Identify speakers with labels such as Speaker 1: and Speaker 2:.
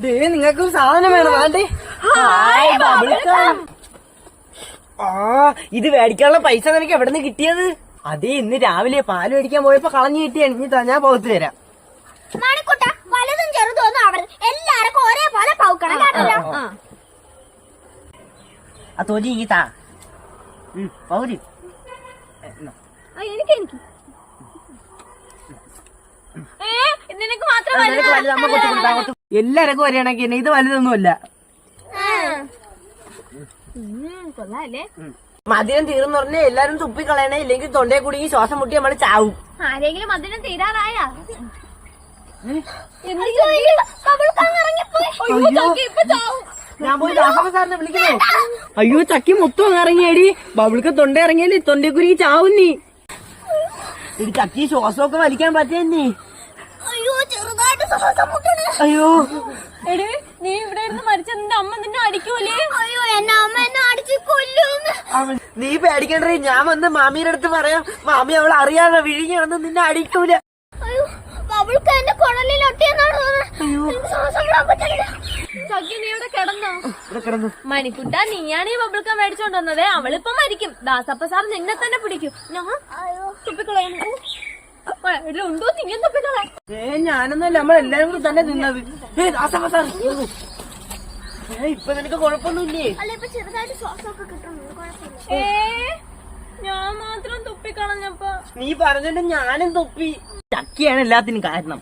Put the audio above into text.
Speaker 1: നിങ്ങൾക്ക് ഒരു സാധനം വേണം. ബബിൾക്കം ആ ഇത് മേടിക്കാനുള്ള പൈസ നിനക്ക് എവിടെ നിന്ന് കിട്ടിയത്? അതേ ഇന്ന് രാവിലെ പാൽ മേടിക്കാൻ പോയപ്പോ കളഞ്ഞു കിട്ടിയാണ് ഇനി ഞാൻ പോകത്ത് തരാം
Speaker 2: വലുതും ചെറുതും എല്ലാവർക്കും ഒരേപോലെ പൗക്കണം
Speaker 1: ആ തൊലി ഈ താ. ഉം, പൗരി
Speaker 2: എനിക്ക് എനിക്ക് നിനക്ക് മാത്രം
Speaker 1: എല്ലാവർക്കും കണക്ക് തന്നെ ഇത് വലുതൊന്നുമല്ല. മധുരം തീർന്നു പറഞ്ഞാൽ എല്ലാരും തുപ്പിക്കളയണേ ഇല്ലെങ്കിൽ തൊണ്ടയെ കൂടി ഈ ശ്വാസം മുട്ടി നമ്മൾ ചാവും.
Speaker 2: ആരെങ്കിലും മധുരം തീരാറായ?
Speaker 1: ഞാൻ പോയി സാറിനെ വിളിക്കണോ? അയ്യോ ചക്കി മൊത്തം അങ്ങ് ഇറങ്ങിയേടി. ബബിൾക്ക് തൊണ്ട ഇറങ്ങിയാലേ തൊണ്ടയെക്കുരി ചാവും നീ. ഇത് ചക്കി ശ്വാസമൊക്കെ വലിക്കാൻ പറ്റേ
Speaker 2: അയ്യോ ചെറുതായിട്ട് ശ്വാസം മുട്ടണ്
Speaker 1: അയ്യോ.
Speaker 3: എടി നീ ഇവിടെ ഇരുന്ന് മരിച്ച നിന്റെ അമ്മ നിന്നെ അടിക്കൂലേ?
Speaker 2: അയ്യോ എന്നെ അമ്മ എന്നെ അടിച്ച് കൊല്ലും
Speaker 1: നീ പേടിക്കണ്ടേ ഞാൻ വന്ന് മാമിയുടെ അടുത്ത് പറയാം. മാമി അവൾ അറിയാതെ വിഴിഞ്ഞാണെന്ന് നിന്നെ അടിക്കൂല.
Speaker 2: അയ്യോ അവൾക്ക് എന്റെ കുഴലിൽ ഒട്ടിയെന്നാണ്
Speaker 3: മണിക്കുട്ട നീയാണ് ഈ ബബിൾക്ക മേടിച്ചോണ്ട് വന്നത്. അവളിപ്പോ മരിക്കും. ദാസപ്പ സാർ നിന്നെ തന്നെ പിടിക്കും. ഞാൻ തുപ്പിക്കളയുന്നു. ഉണ്ടോ
Speaker 1: ഏ ഞാനൊന്നുമല്ല നമ്മളെല്ലാരും കൂടി തന്നെ നിന്നത്. ഏ സാർ ഏ ഇപ്പൊ നിനക്ക് കുഴപ്പമൊന്നുമില്ലേ?
Speaker 2: അല്ല ഇപ്പൊ ചെറുതായിട്ട് ശ്വാസമൊക്കെ കിട്ടുന്നുണ്ട് കുഴപ്പമില്ല.
Speaker 3: ഏ ഞാൻ മാത്രം തുപ്പിക്കളഞ്ഞപ്പോ
Speaker 1: നീ പറഞ്ഞിട്ട് ഞാനും തുപ്പി. ചക്കിയാണ് എല്ലാത്തിനും കാരണം.